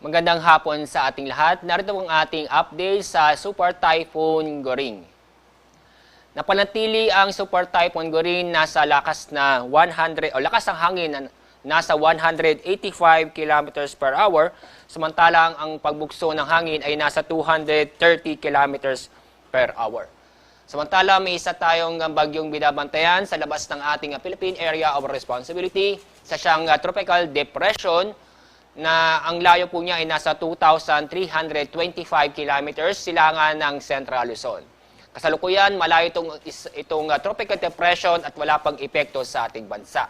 Magandang hapon sa ating lahat. Narito ang ating update sa Super Typhoon Goring. Napanatili ang Super Typhoon Goring nasa lakas na 100 o lakas ng hangin na nasa 185 kilometers per hour, samantalang ang pagbukso ng hangin ay nasa 230 kilometers per hour. Samantala, may isa tayong bagyong binabantayan sa labas ng ating Philippine Area of Responsibility sa siyang uh, tropical depression na ang layo po niya ay nasa 2,325 kilometers silangan ng Central Luzon. Kasalukuyan, malayo itong, itong uh, tropical depression at wala pang epekto sa ating bansa.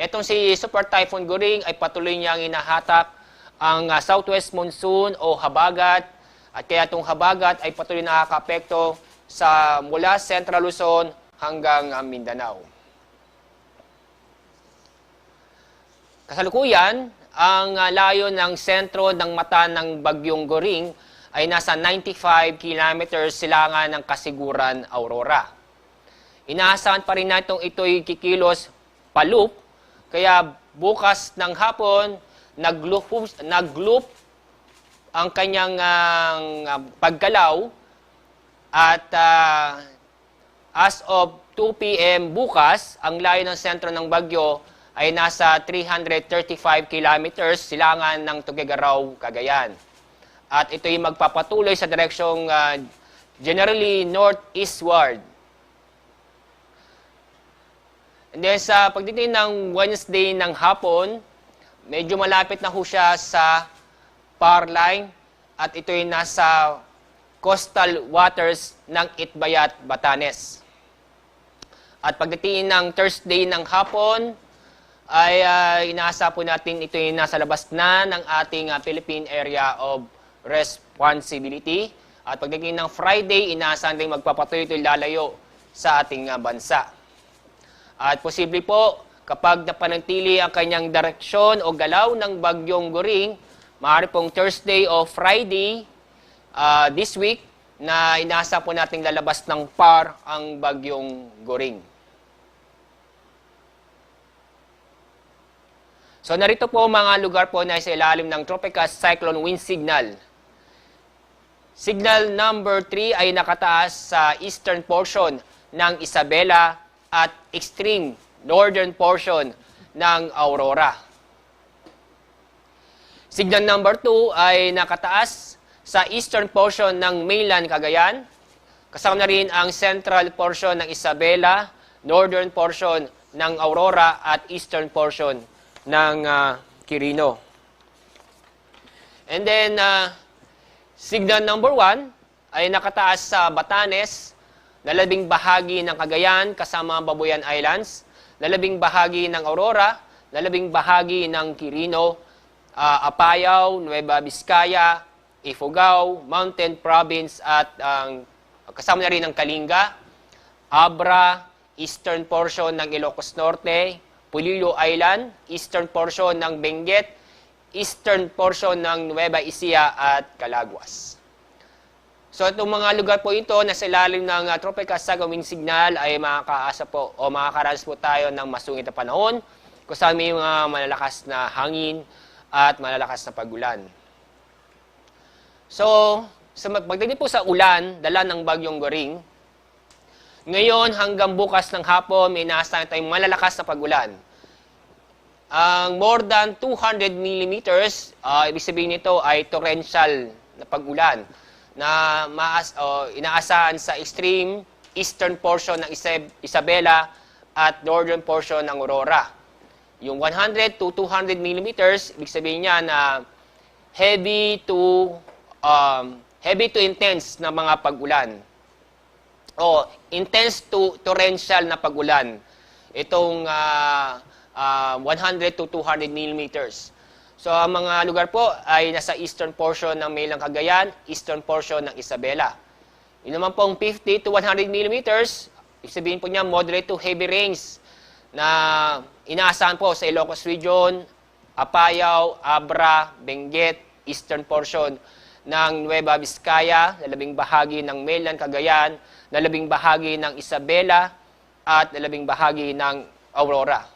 Itong si Super Typhoon Goring ay patuloy niyang inahatak ang uh, southwest monsoon o habagat at kaya itong habagat ay patuloy nakakapekto sa mula Central Luzon hanggang uh, Mindanao. Kasalukuyan, ang uh, layo ng sentro ng mata ng Bagyong Goring ay nasa 95 kilometers silangan ng Kasiguran, Aurora. Inaasahan pa rin natin ito'y kikilos palup, kaya bukas ng hapon, nag-loop, nag-loop ang kanyang ah, paggalaw at ah, as of 2 p.m. bukas, ang layo ng sentro ng bagyo ay nasa 335 kilometers silangan ng Tuguegarao, Cagayan. At ito'y magpapatuloy sa direksyong ah, generally northeastward. And then sa pagdating ng Wednesday ng hapon, medyo malapit na ho siya sa power line at ito'y nasa coastal waters ng Itbayat, Batanes. At pagdating ng Thursday ng hapon, ay uh, inaasa po natin ito yung nasa labas na ng ating ah, Philippine Area of Responsibility. At pagdating ng Friday, inaasahan din magpapatuloy ito lalayo sa ating ah, bansa. At posible po, kapag napanatili ang kanyang direksyon o galaw ng bagyong Goring, maaari pong Thursday o Friday ah, this week na inaasa po nating lalabas ng par ang bagyong Goring. So narito po mga lugar po na sa ilalim ng Tropical Cyclone Wind Signal. Signal number 3 ay nakataas sa eastern portion ng Isabela at extreme northern portion ng Aurora. Signal number 2 ay nakataas sa eastern portion ng mainland Cagayan. Kasama na rin ang central portion ng Isabela, northern portion ng Aurora at eastern portion ng ah, Quirino. And then, ah, signal number 1 ay nakataas sa Batanes, lalabing bahagi ng Cagayan kasama ang Babuyan Islands, lalabing bahagi ng Aurora, lalabing bahagi ng Quirino, ah, Apayao, Nueva Vizcaya, Ifugao, Mountain Province at ang kasama na rin ang Kalinga, Abra, eastern portion ng Ilocos Norte, Pulilo Island, eastern portion ng Benguet, eastern portion ng Nueva Ecija at Calaguas. So itong mga lugar po ito na sa ilalim ng uh, tropical cyclone signal ay makakaasa po o makakaranas po tayo ng masungit na panahon kung saan may mga malalakas na hangin at malalakas na pagulan. So, sa pagdating po sa ulan, dala ng bagyong Goring, ngayon hanggang bukas ng hapon, may inaasahan tayong malalakas na pagulan. Ang more than 200 millimeters, ah, ibig sabihin nito ay torrential na pagulan na maas, o, inaasahan sa extreme eastern portion ng Isab- Isabela at northern portion ng Aurora. Yung 100 to 200 millimeters, ibig sabihin niya na heavy to um, heavy to intense na mga pagulan o intense to torrential na pagulan. Itong ah, ah, 100 to 200 millimeters. So ang mga lugar po ay nasa eastern portion ng Maylang Cagayan, eastern portion ng Isabela. Yun naman pong 50 to 100 millimeters, sabihin po niya moderate to heavy rains na inaasahan po sa Ilocos Region, Apayao, Abra, Benguet, eastern portion ng Nueva Vizcaya, lalabing bahagi ng mainland Cagayan, lalabing bahagi ng Isabela, at lalabing bahagi ng Aurora.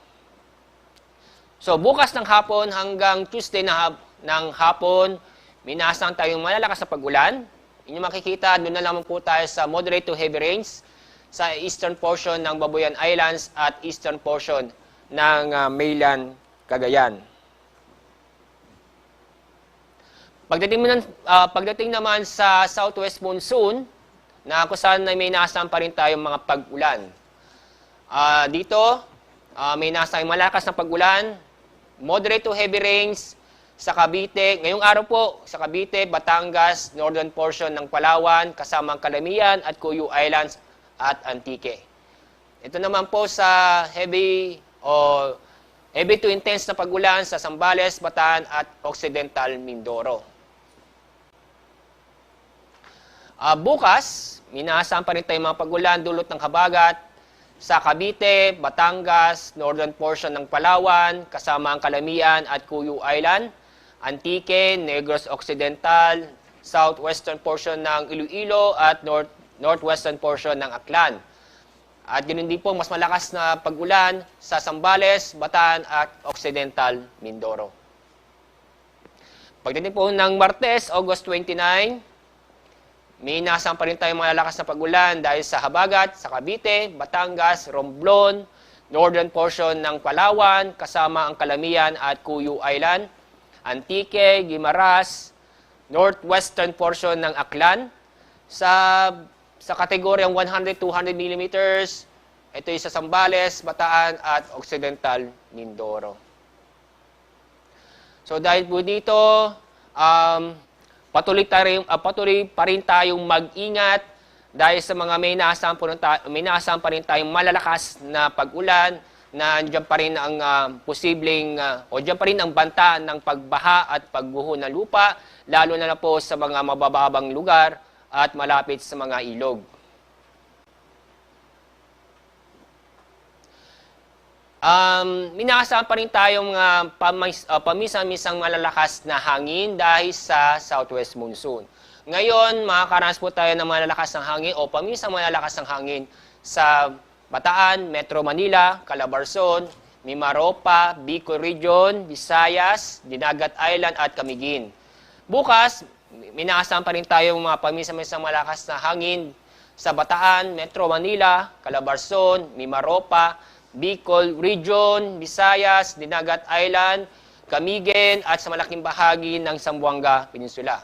So bukas ng hapon hanggang Tuesday na hap- ng hapon, minasang tayong malalakas na pag-ulan. Inyo makikita, doon na lamang po tayo sa moderate to heavy rains sa eastern portion ng Babuyan Islands at eastern portion ng uh, mainland Cagayan. Pagdating, naman, ah, pagdating naman sa southwest monsoon, na kung saan may nasaan pa rin tayong mga pag-ulan. Ah, dito, ah, may nasang malakas na pag-ulan, moderate to heavy rains sa Cavite. Ngayong araw po, sa Cavite, Batangas, northern portion ng Palawan, kasama ang Calamian at Cuyo Islands at Antique. Ito naman po sa heavy o heavy to intense na pag-ulan sa Zambales, Bataan at Occidental Mindoro. Ah, bukas, minaasahan pa rin tayong mga pagulan dulot ng habagat sa Cavite, Batangas, northern portion ng Palawan, kasama ang Calamian at Cuyo Island, Antique, Negros Occidental, southwestern portion ng Iloilo at north, northwestern portion ng Aklan. At ganoon din po, mas malakas na pagulan sa Zambales, Bataan at Occidental Mindoro. Pagdating po ng Martes, August 29, may inasang pa rin tayong malalakas na pagulan dahil sa Habagat, sa Cavite, Batangas, Romblon, northern portion ng Palawan, kasama ang Calamian at Cuyo Island, Antique, Guimaras, northwestern portion ng Aklan. Sa sa kategoryang 100-200 mm, ito yung sa Zambales, Bataan at Occidental Mindoro. So dahil po dito, um, patuloy, tayo, uh, patuloy pa rin tayong mag-ingat dahil sa mga may naasahan, po may naasahan pa rin tayong malalakas na pag-ulan na andyan pa rin ang uh, posibleng, uh, o dyan pa rin ang banta ng pagbaha at pagguho ng lupa, lalo na, na po sa mga mabababang lugar at malapit sa mga ilog. Um, minaasahan pa rin tayong uh, pamis, uh, pamisa-misang malalakas na hangin dahil sa southwest monsoon. Ngayon, makakaranas po tayo ng malalakas ng hangin o pamisang malalakas ng hangin sa Bataan, Metro Manila, Calabarzon, Mimaropa, Bicol Region, Visayas, Dinagat Island at Camiguin. Bukas, minaasahan pa rin tayong mga pamisa-misang malakas na hangin sa Bataan, Metro Manila, Calabarzon, Mimaropa, Bicol Region, Visayas, Dinagat Island, Camiguin at sa malaking bahagi ng Zamboanga Peninsula.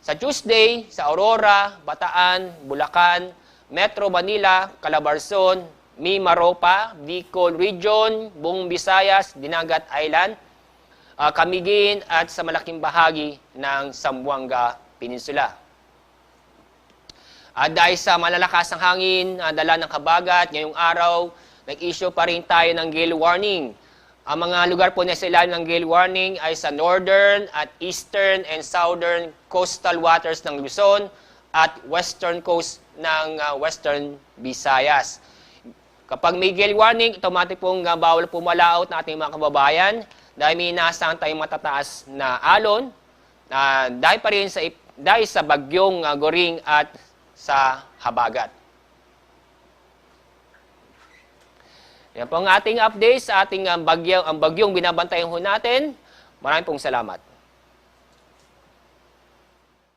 Sa Tuesday, sa Aurora, Bataan, Bulacan, Metro Manila, Calabarzon, Mimaropa, Bicol Region, buong Visayas, Dinagat Island, uh, Camiguin at sa malaking bahagi ng Zamboanga Peninsula. At dahil sa malalakas ng hangin, uh, dala ng kabagat, ngayong araw, nag-issue pa rin tayo ng gale warning. Ang mga lugar po na sa ng gale warning ay sa northern at eastern and southern coastal waters ng Luzon at western coast ng uh, western Visayas. Kapag may gale warning, automatic pong uh, bawal pumalaot ng ating mga kababayan dahil may inaasahan tayong matataas na alon uh, dahil pa rin sa, dahil sa bagyong uh, goring at sa habagat. Yan po ang ating update sa ating um, bagyong, ang bagyong binabantayan ho natin. Maraming pong salamat.